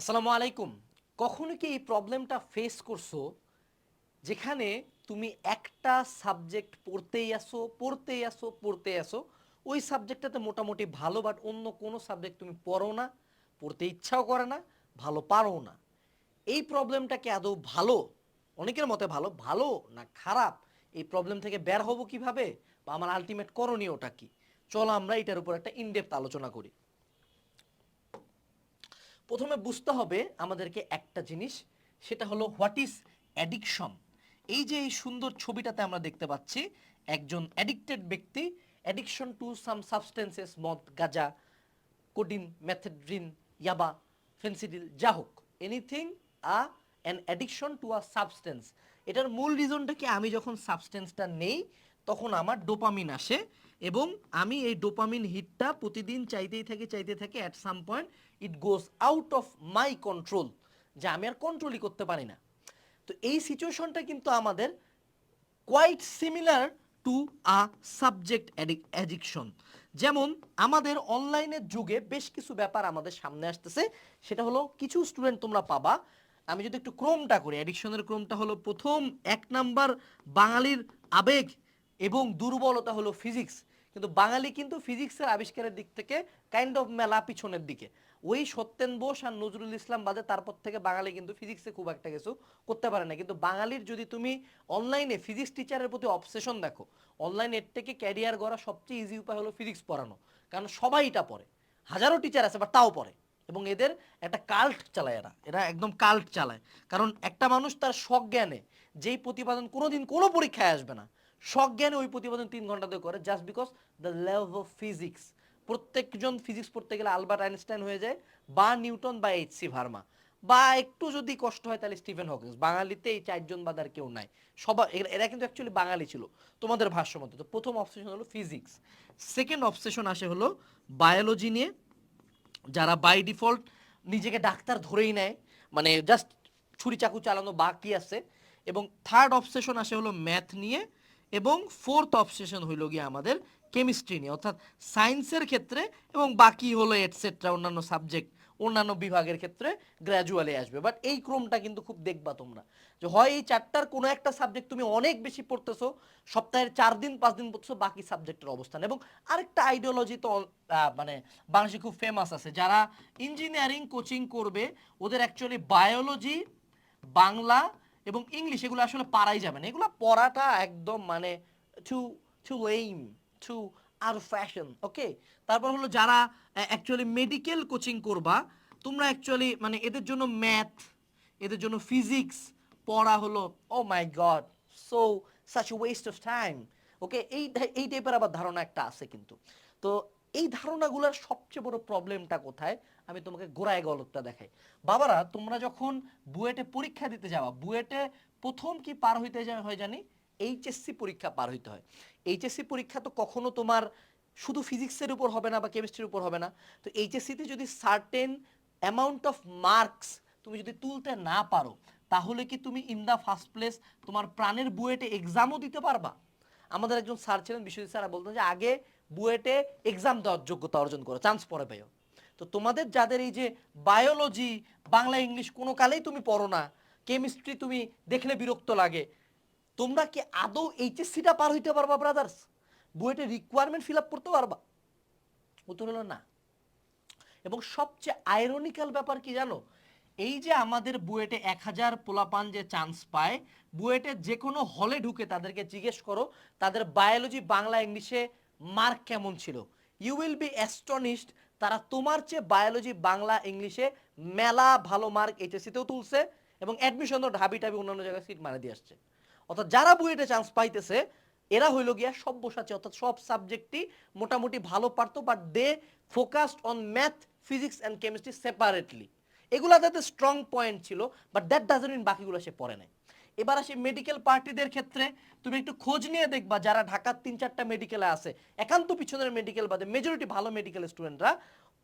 আসসালামু আলাইকুম। কখনো কি এই প্রবলেমটা ফেস করছ? যেখানে তুমি একটা সাবজেক্ট পড়তেই আসো পড়তেই আসো পড়তে আসো ওই সাবজেক্টটাতে মোটামুটি ভালো বাট অন্য কোনো সাবজেক্ট তুমি পড়ো না, পড়তে ইচ্ছাও করে না, ভালো পারো না। এই প্রবলেমটা কি আদৌ ভালো? অনেকের মতে ভালো। ভালো না খারাপ? এই প্রবলেম থেকে বের হব কীভাবে? বা আমার আলটিমেট করণীয়টা কি? চলো আমরা এটার উপর একটা ইনডেপথ আলোচনা করি। প্রথমে বুঝতে হবে আমাদেরকে একটা জিনিস, সেটা হলো হোয়াট ইজ অ্যাডিকশন এই যে এই সুন্দর ছবিটাতে আমরা দেখতে পাচ্ছি, একজন অ্যাডিক্টেড ব্যক্তি অ্যাডিকশন টু সাম সাবস্টেন্সেস মদ, গাজা কোডিন ম্যাথেড্রিন ইয়াবা ফেন্সিডিল যা হোক anything a an addiction to a substance এটার মূল রিজনটা কি? আমি যখন সাবস্টেন্সটা নেই, তখন আমার ডোপামিন আসে এবং আমি এই ডোপামিন হিটটা প্রতিদিন চাইতেই থাকি চাইতে থাকি at some point it goes out of my control যা আমি আর কন্ট্রোলই করতে পারি না। তো এই সিচুয়েশনটা কিন্তু আমাদের quite similar to a subject addiction যেমন আমাদের অনলাইনের যুগে বেশ কিছু ব্যাপার আমাদের সামনে আসতেছে, সেটা হলো কিছু স্টুডেন্ট তোমরা পাবা। আমি যদি একটু ক্রমটা করি অ্যাডিকশনের ক্রমটা হলো প্রথম এক নাম্বার বাঙালির আবেগ এবং দুর্বলতা হলো ফিজিক্স কিন্তু বাঙালি কিন্তু ফিজিক্সের আবিষ্কারের দিক থেকে কাইন্ড অফ মেলা পিছনের দিকে। ওই সত্যেন বোস আর নজরুল ইসলাম বাদে তারপর থেকে বাঙালি কিন্তু ফিজিক্সে খুব একটা কিছু করতে পারে না। কিন্তু বাঙালির যদি তুমি অনলাইনে ফিজিক্স টিচারের প্রতি অবসেশন দেখো অনলাইন এর থেকে ক্যারিয়ার গড়া সবচেয়ে ইজি উপায় হলো ফিজিক্স পড়ানো। কারণ সবাই এটা পড়ে। হাজারো টিচার আছে বা তাও পড়ে। এবং এদের একটা কাল্ট চালায় এরা। এরা একদম কাল্ট চালায়। কারণ একটা মানুষ তার শখ জ্ঞানে যেই প্রতিপাদন কোনোদিন কোনো পরীক্ষায় আসবে না। শখ জ্ঞানে ওই প্রতিবেদন তিন ঘণ্টা ধরে করে just because the love of physics প্রত্যেকজন ফিজিক্স পড়তে গেলে আলবার্ট আইনস্টাইন হয়ে যায়, বা নিউটন, বা এইচ সি ভার্মা। বা একটু যদি কষ্ট হয় তাহলে স্টিফেন হকিংস বাঙালিতে এই চারজন বাদ আর কেউ নাই। সবাই, এরা- এরা কিন্তু অ্যাকচুয়ালি বাঙালি ছিল, তোমাদের ভাষ্য মতো। তো প্রথম অবসেশন হলো ফিজিক্স সেকেন্ড অবসেশন আসে হলো বায়োলজি নিয়ে। যারা বাই ডিফল্ট নিজেকে ডাক্তার ধরেই নেয় মানে জাস্ট ছুরি চাকু চালানো বাকি আছে। এবং থার্ড অবসেশন আসে হলো ম্যাথ নিয়ে। এবং ফোর্থ অবসেশন হইল গিয়ে আমাদের কেমিস্ট্রি নিয়ে, অর্থাৎ সায়েন্সের ক্ষেত্রে এবং বাকি হলো এটসেট্রা অন্যান্য সাবজেক্ট অন্যান্য বিভাগের ক্ষেত্রে গ্র্যাজুয়ালি আসবে। বাট এই ক্রমটা কিন্তু খুব দেখবা তোমরা, যে হয় এই চারটার কোনো একটা সাবজেক্ট তুমি অনেক বেশি পড়তেছো, সপ্তাহের চার দিন, পাঁচ দিন পড়তেছো, বাকি সাবজেক্টের অবস্থান। এবং আরেকটা আইডিওলজি তো মানে বাংলাদেশে খুব ফেমাস আছে। যারা ইঞ্জিনিয়ারিং কোচিং করবে, ওদের অ্যাকচুয়ালি বায়োলজি বাংলা এবং ইংলিশ এগুলো আসলে পারাই যাবে না। এগুলো পড়াটা একদম মানে টু টু লেইম টু আর ফ্যাশন ওকে তারপর হলো যারা অ্যাকচুয়ালি মেডিকেল কোচিং করবা, তোমরা অ্যাকচুয়ালি মানে এদের জন্য ম্যাথ এদের জন্য ফিজিক্স পড়া হলো ও my god so such waste of time okay এই এই টাইপের আবার ধারণা একটা আছে কিন্তু। তো এই ধারণাগুলোর সবচেয়ে বড় প্রবলেমটা কোথায়? আমি তোমাকে গোড়ায় গলতটা দেখাই। বাবারা, তোমরা যখন বুয়েটে পরীক্ষা দিতে যাওয়া বুয়েটে প্রথম কি পার হইতে হয় জানি? এইচএসসি পরীক্ষা পার হইতে হয়। এইচএসসি পরীক্ষা তো কখনো তোমার শুধু ফিজিক্সের উপর হবে না বা কেমিস্ট্রির উপর হবে না। তো এইচএসসিতে যদি সার্টেন অ্যামাউন্ট অফ মার্কস তুমি যদি তুলতে না পারো, তাহলে কি তুমি ইন দ্য ফার্স্ট প্লেস তোমার প্রাণের বুয়েটে এক্সামও দিতে পারবা? আমাদের একজন স্যার ছিলেন, বিশ্বজিৎ স্যার বলতেন যে আগে বুয়েটে এক্সাম দেওয়ার যোগ্যতা অর্জন করো চান্স পরে পেও তো তোমাদের যাদের এই যে বায়োলজি বাংলা ইংলিশ কোনো কালেই তুমি পড়ো না কেমিস্ট্রি তুমি দেখলে বিরক্ত লাগে, তোমরা কি আদৌ এইচএসসিটা পার হইতে পারবা ব্রাদার্স বুয়েটে রিকোয়ারমেন্ট ফিল আপ করতে পারবা? উত্তর হলো না। এবং সবচেয়ে আইরনিক্যাল ব্যাপার কি জানো? এই যে আমাদের বুয়েটে এক হাজার পোলাপান যে চান্স পায়, বুয়েটে যে কোনো হলে ঢুকে তাদেরকে জিজ্ঞেস করো, তাদের বায়োলজি বাংলা ইংলিশে মার্ক কেমন ছিল? ইউ উইল বি অ্যাস্টনিশড তারা তোমার চেয়ে বায়োলজি বাংলা, ইংলিশে মেলা ভালো মার্ক এইচএসসিতেও তুলছে এবং অ্যাডমিশন অ্যাডমিশনও ঢাবি টাবি অন্যান্য জায়গায় সিট মারা দিয়ে আসছে। অর্থাৎ যারা বুয়েটে চান্স পাইতেছে, এরা হইল গিয়া সব্যসাচী, অর্থাৎ সব সাবজেক্টই মোটামুটি ভালো পারতো but they focused on math physics and chemistry separately এগুলা তাদের স্ট্রং পয়েন্ট ছিল বাট দ্যাট ডাজন মিন বাকিগুলো সে পড়ে নাই। এবার আসি মেডিকেল পার্টিদের ক্ষেত্রে। তুমি একটু খোঁজ নিয়ে দেখবা যারা ঢাকার তিন চারটা মেডিকেলে আছে। একান্ত পিছনের মেডিকেল বাদে মেজরিটি ভালো মেডিকেল স্টুডেন্টরা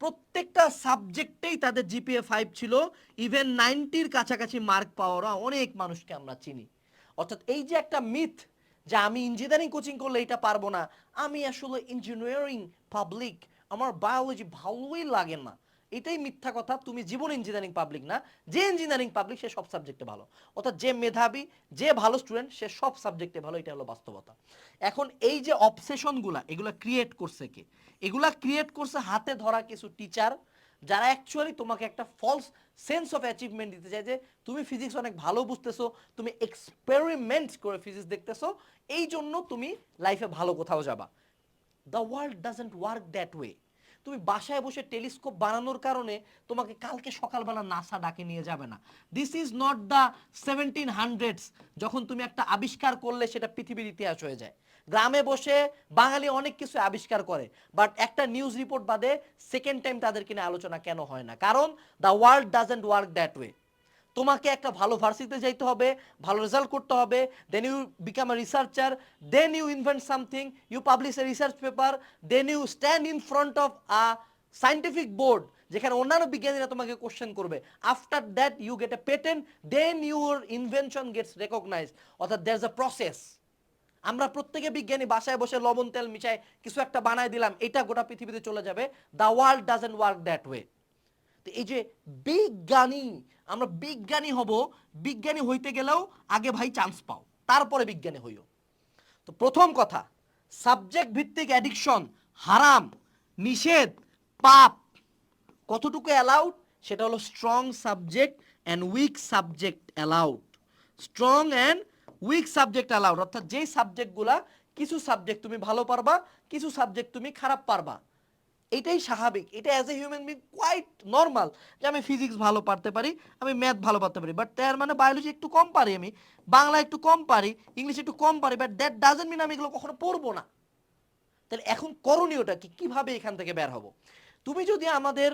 প্রত্যেকটা সাবজেক্টেই তাদের জিপিএ ফাইভ ছিল। ইভেন নাইনটির কাছাকাছি মার্ক পাওয়ারও অনেক মানুষকে আমরা চিনি। অর্থাৎ এই যে একটা মিথ যে আমি ইঞ্জিনিয়ারিং কোচিং করলে এটা পারব না, আমি আসলে ইঞ্জিনিয়ারিং পাবলিক আমার বায়োলজি ভালোই লাগে না। এটাই মিথ্যা কথা, তুমি জীবন ইঞ্জিনিয়ারিং পাবলিক না, যে ইঞ্জিনিয়ারিং পাবলিক সে সব সাবজেক্টে ভালো। অর্থাৎ যে মেধাবী, যে ভালো স্টুডেন্ট সে সব সাবজেক্টে ভালো এটা হলো বাস্তবতা। এখন এই যে অবসেশনগুলা এগুলা ক্রিয়েট করছে কে? এগুলা ক্রিয়েট করছে হাতে ধরা কিছু টিচার যারা অ্যাকচুয়ালি তোমাকে একটা ফলস সেন্স অফ অ্যাচিভমেন্ট দিতে চায় যে, তুমি ফিজিক্স অনেক ভালো বুঝতেছো, তুমি এক্সপেরিমেন্ট করে ফিজিক্স দেখতেছো, এই জন্য তুমি লাইফে ভালো কোথাও যাবা। The world doesn't work that way তুমি বাসায় বসে টেলিস্কোপ বানানোর কারণে তোমাকে কালকে সকালবেলা নাসা ডাকে নিয়ে যাবে না। This is not the seventeen hundreds যখন তুমি একটা আবিষ্কার করলে সেটা পৃথিবীর ইতিহাস হয়ে যায়। গ্রামে বসে বাঙালি অনেক কিছু আবিষ্কার করে বাট একটা নিউজ রিপোর্ট বাদে সেকেন্ড টাইম তাদেরকে নিয়ে আলোচনা কেন হয় না? কারণ the world doesn't work that way তোমাকে একটা ভালো ভার্সিটিতে যাইতে হবে, ভালো রেজাল্ট করতে হবে then you become a researcher then you invent something you publish a research paper then you stand in front of a scientific board যেখানে অন্যান্য বিজ্ঞানীরা তোমাকে কোশ্চেন করবে। After that you get a patent then your invention gets recognize অর্থাৎ there is a process আমরা প্রত্যেকে বিজ্ঞানী, বাসায় বসে লবণ, তেল মিশায় কিছু একটা বানায় দিলাম, এটা গোটা পৃথিবীতে চলে যাবে। The world doesn't work that way তো এই যে বিজ্ঞানী আমরা বিজ্ঞানী হব, বিজ্ঞানী হইতে গেলেও আগে ভাই চান্স পাও, তারপরে বিজ্ঞানী হইও। তো প্রথম কথা সাবজেক্ট ভিত্তিক অ্যাডিকশন হারাম, নিষেধ, পাপ। কতটুকু অ্যালাউড সেটা হলো strong subject and weak subject allowed strong and weak subject allowed অর্থাৎ যেই সাবজেক্টগুলা কিছু সাবজেক্ট তুমি ভালো পারবা, কিছু সাবজেক্ট তুমি খারাপ পারবা। এটাই স্বাভাবিক। এটা as a human being quite normal যে আমি ফিজিক্স ভালো পারতে পারি, আমি ম্যাথ ভালো পারতে পারি। বাট তার মানে বায়োলজি একটু কম পারি আমি, বাংলা একটু কম পারি ইংলিশ একটু কম পারি বাট দ্যাট ডাজেন্ট মিন আমি এগুলো কখনো পড়ব না। তাহলে এখন করণীয়টা কি? কীভাবে এখান থেকে বের হব? তুমি যদি আমাদের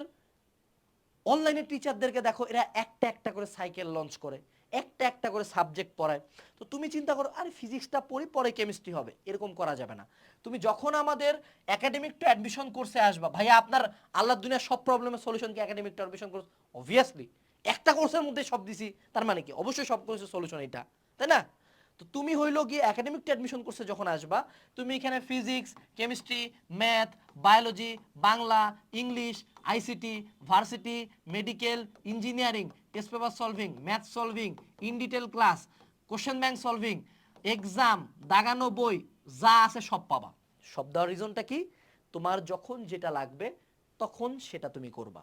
অনলাইনে টিচারদেরকে দেখো, এরা একটা একটা করে সাইকেল লঞ্চ করে। একটা একটা করে সাবজেক্ট পড়ায়। তো তুমি চিন্তা করো, আরে ফিজিক্সটা পড়ি, পরে কেমিস্ট্রি হবে। এরকম করা যাবে না। তুমি যখন আমাদের একাডেমিক টু অ্যাডমিশন কোর্সে আসবা, ভাইয়া আপনার আল্লাহ দুনিয়ার সব প্রবলেমের সলিউশন কি academic to admission course obviously একটা কোর্সের মধ্যে সব দিছি, তার মানে কি? অবশ্যই সব কোর্সের সলিউশন এটা তাই না? তো তুমি হইল গিয়ে একাডেমিক টু অ্যাডমিশন কোর্সে যখন আসবা, তুমি এখানে physics chemistry math biology Bangla English ICT varsity medical engineering test paper solving math solving in detail class question bank solving exam দাগানো বই, যা আছে সব পাবা। সব দেওয়ার রিজনটা কি? তোমার যখন যেটা লাগবে, তখন সেটা তুমি করবা।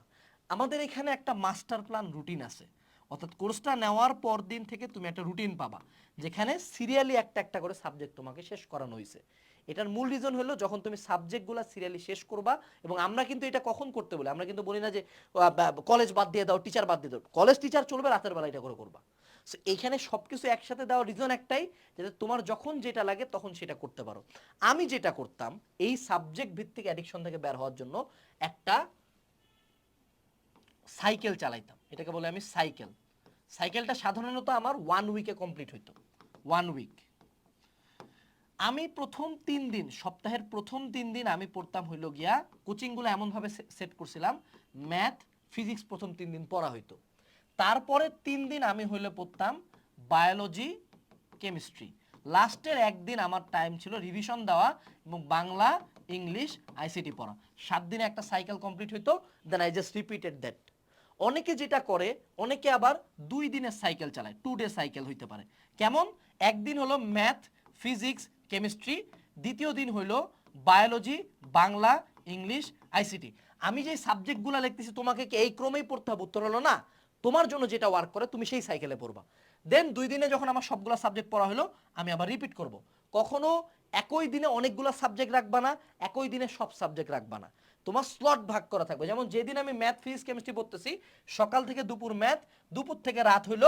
আমাদের এখানে একটা মাস্টার প্ল্যান রুটিন আছে। অর্থাৎ কোর্সটা নেওয়ার পর দিন থেকে তুমি একটা রুটিন পাবা, যেখানে সিরিয়ালি একটা একটা করে সাবজেক্ট তোমাকে শেষ করানো হয়েছে এটার মূল রিজন হলো যখন তুমি সাবজেক্টগুলো সিরিয়ালি শেষ করবা, এবং আমরা কিন্তু এটা কখন করতে বলি? আমরা কিন্তু বলি না যে কলেজ বাদ দিয়ে দাও টিচার বাদ দিয়ে দাও কলেজ টিচার চলবে, রাতের বেলা এটা করে করবা। সো এইখানে সবকিছু একসাথে দেওয়ার রিজন একটাই যাতে তোমার যখন যেটা লাগে তখন সেটা করতে পারো। আমি যেটা করতাম, এই সাবজেক্ট ভিত্তিক অ্যাডিকশন থেকে বের হওয়ার জন্য একটা সাইকেল চালাইতাম। এটাকে বলে আমি সাইকেল। সাইকেলটা সাধারণত আমার ওয়ান উইকে কমপ্লিট হইতো। ওয়ান উইক আমি প্রথম তিন দিন, সপ্তাহের প্রথম তিন দিন আমি পড়তাম হইল গিয়া, কোচিংগুলো এমনভাবে সেট করছিলাম ম্যাথ ফিজিক্স প্রথম তিন দিন পড়া হইতো। তারপরে তিন দিন আমি হইলে পড়তাম বায়োলজি কেমিস্ট্রি লাস্টের একদিন আমার টাইম ছিল রিভিশন দেওয়া এবং বাংলা ইংলিশ আইসিটি পড়া। সাত দিনে একটা সাইকেল কমপ্লিট হইতো then I just repeated that অনেকে যেটা করে, অনেকে আবার দুই দিনের সাইকেল চালায় টু ডে সাইকেল হইতে পারে। কেমন? একদিন হলো ম্যাথ ফিজিক্স কেমিস্ট্রি দ্বিতীয় দিন হলো বায়োলজি বাংলা ইংলিশ আইসিটি আমি যে সাবজেক্টগুলো লিখতেছি, তোমাকে কি এই ক্রমেই পড়তে হবে? উত্তর হলো না। তোমার জন্য যেটা ওয়ার্ক করে, তুমি সেই সাইকেলে পড়বা। দেন দুই দিনে যখন আমার সবগুলো সাবজেক্ট পড়া হলো আমি আবার রিপিট করব। কখনো একই দিনে অনেকগুলো সাবজেক্ট রাখবা না, একই দিনে সব সাবজেক্ট রাখবা না। তোমার স্লট ভাগ করা থাকবে। যেমন যেদিন আমি ম্যাথ ফিজিক্স কেমিস্ট্রি পড়তেছি, সকাল থেকে দুপুর ম্যাথ দুপুর থেকে রাত হইল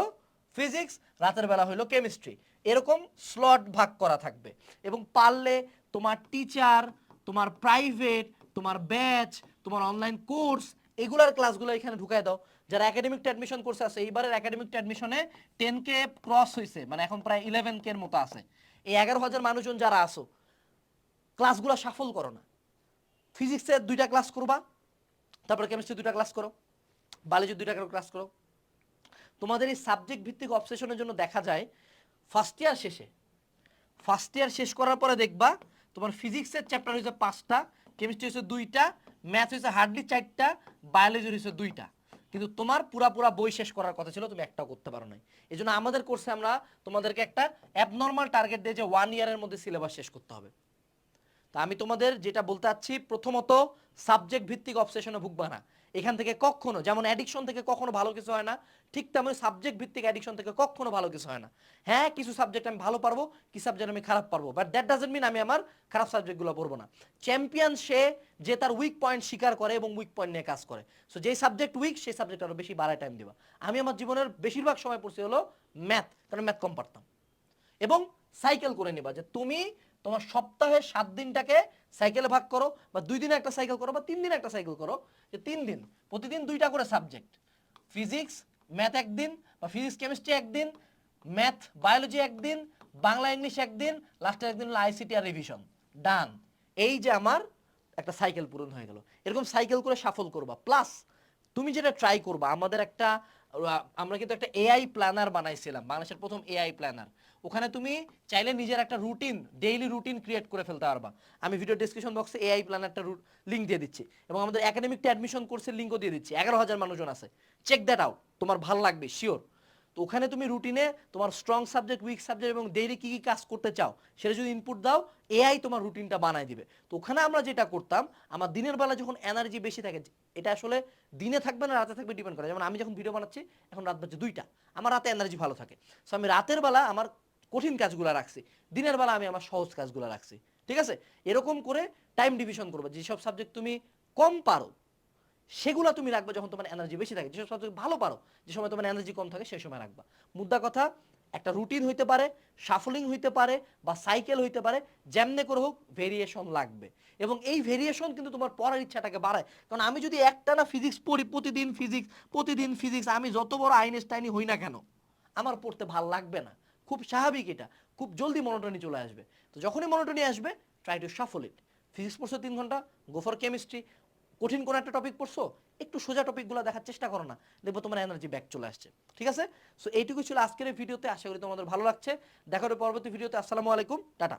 ফিজিক্স রাতের বেলা হইল কেমিস্ট্রি এরকম স্লট ভাগ করা থাকবে। এবং পারলে তোমার টিচার তোমার প্রাইভেট তোমার ব্যাচ তোমার অনলাইন কোর্স এগুলার ক্লাসগুলো এখানে ঢুকাই দাও। যারা একাডেমিক অ্যাডমিশন কোর্সে আছে, এইবারের একাডেমিক অ্যাডমিশনে টেন কে ক্রস হয়েছে মানে এখন প্রায় ইলেভেন কে এর মতো আছে। এই এগারো হাজার মানুষজন যারা আসো ক্লাসগুলো সাফল করো না। ফিজিক্সের দুইটা ক্লাস করবা, তারপরে কেমিস্ট্রি দুইটা ক্লাস করো বায়োলজির দুইটা করে ক্লাস করো। তোমাদের এই সাবজেক্ট ভিত্তিক অবসেশনের জন্য দেখা যায় ফার্স্ট ইয়ার শেষে ফার্স্ট ইয়ার শেষ করার পরে দেখবা, তোমার ফিজিক্সের চ্যাপ্টার হয়েছে পাঁচটা কেমিস্ট্রি হচ্ছে দুইটা ম্যাথ হয়েছে হার্ডলি চারটা বায়োলজি হয়েছে দুইটা। কিন্তু তোমার পুরা পুরা বই শেষ করার কথা ছিল, তুমি একটাও করতে পারো নাই। এই আমাদের কোর্সে আমরা তোমাদেরকে একটা অ্যাবনর্মাল টার্গেট দিয়ে যে ওয়ান ইয়ারের মধ্যে সিলেবাস শেষ করতে হবে। তা আমি তোমাদের যেটা বলতে চাচ্ছি, প্রথমত সাবজেক্ট ভিত্তিক অবসেশনে ভুগবা না। এখান থেকে কখনো, যেমন অ্যাডিকশন থেকে কখনো ভালো কিছু হয় না, ঠিক তেমন সাবজেক্ট ভিত্তিক অ্যাডিকশন থেকে কখনো ভালো কিছু হয় না। হ্যাঁ কিছু সাবজেক্ট আমি ভালো পারব কি সাবজেক্ট আমি খারাপ পারব বাট দ্যাট ডাজেন্ট মিন আমি আমার খারাপ সাবজেক্টগুলো পড়ব না। চ্যাম্পিয়ন সে যে তার উইক পয়েন্ট স্বীকার করে এবং উইক পয়েন্ট নিয়ে কাজ করে। সো যেই সাবজেক্ট উইক সেই সাবজেক্ট আরও বেশি বাড়ায় টাইম দিবা। আমি আমার জীবনের বেশিরভাগ সময় পড়ছি হলো ম্যাথ কারণ ম্যাথ কম পারতাম। এবং সাইকেল করে নিবা যে তুমি তোমার সপ্তাহে সাত দিনটাকে সাইকেলে ভাগ করো, বা দুই দিনে একটা সাইকেল করো, বা তিন দিনে একটা সাইকেল করো, যে তিন দিন, প্রতিদিন দুইটা করে সাবজেক্ট ফিজিক্স ম্যাথ একদিন, বা ফিজিক্স কেমিস্ট্রি একদিন ম্যাথ বায়োলজি একদিন, বাংলা ইংলিশ একদিন লাস্টে একদিন হলো আইসিটি আর রিভিশন ডান এই যে আমার একটা সাইকেল পূরণ হয়ে গেল। এরকম সাইকেল করে সাফল করবা। প্লাস তুমি যেটা ট্রাই করবা, আমাদের একটা, আমরা কিন্তু একটা এআই প্ল্যানার বানাইছিলাম, বাংলাদেশের প্রথম এআই প্ল্যানার ওখানে তুমি চাইলে নিজের একটা রুটিন ডেইলি রুটিন ক্রিয়েট করে ফেলতে পারবা। আমি ভিডিও ডিসক্রিপশন বক্সে এআই প্ল্যানারটা লিঙ্ক দিয়ে দিচ্ছি। এবং আমাদের একাডেমিকটা অ্যাডমিশন কোর্সের লিঙ্কও দিয়ে দিচ্ছি। এগারো হাজার মানুষজন আছে। চেক দ্যাট আউট তোমার ভালো লাগবে শিওর তো ওখানে তুমি রুটিনে তোমার স্ট্রং সাবজেক্ট উইক সাবজেক্ট এবং ডেইলি কি কি কাজ করতে চাও, সেটা যদি ইনপুট দাও এআই তোমার রুটিনটা বানায় দিবে। তো ওখানে আমরা যেটা করতাম, আমার দিনের বেলা যখন এনার্জি বেশি থাকে, এটা আসলে দিনে থাকবে না, রাতে থাকবে ডিপেন্ড করে। যেমন আমি যখন ভিডিও বানাচ্ছি, এখন রাত বাজছে দুইটা। আমার রাতে এনার্জি ভালো থাকে। সো আমি রাতের বেলা আমার কঠিন কাজগুলো রাখছি। দিনের বেলা আমি আমার সহজ কাজগুলো রাখছি। ঠিক আছে? এরকম করে টাইম ডিভিশন করবে। যেসব সাবজেক্ট তুমি কম পারো, সেগুলো তুমি রাখবে যখন তোমার এনার্জি বেশি থাকে। যেসব সাবজেক্ট ভালো পারো, যে সময় তোমার এনার্জি কম থাকে, সেই সময় রাখবা। মুদ্রা কথা, একটা রুটিন হইতে পারে সাফলিং হইতে পারে বা সাইকেল হইতে পারে, যেমনে করে হোক ভেরিয়েশন লাগবে। এবং এই ভেরিয়েশন কিন্তু তোমার পড়ার ইচ্ছাটাকে বাড়ায়। কারণ আমি যদি একটা না ফিজিক্স পড়ি, প্রতিদিন ফিজিক্স প্রতিদিন ফিজিক্স আমি যত বড় আইনস্টাইনই হই না কেন, আমার পড়তে ভালো লাগবে না। খুব স্বাভাবিক এটা, খুব জলদি মনোটনি চলে আসবে। তো যখনই মনোটনি আসবে try to shuffle it physics পড়ছো তিন ঘণ্টা গো ফর কেমিস্ট্রি কঠিন কোনো একটা টপিক পড়ছো, একটু সোজা টপিকগুলো দেখার চেষ্টা করো না। দেখব তোমার এনার্জি ব্যাক চলে আসছে। ঠিক আছে? সো এইটুকু ছিল আজকের ভিডিওতে আশা করি তোমাদের ভালো লাগছে। দেখা পরবর্তী ভিডিওতে আসসালামু আলাইকুম। টাটা।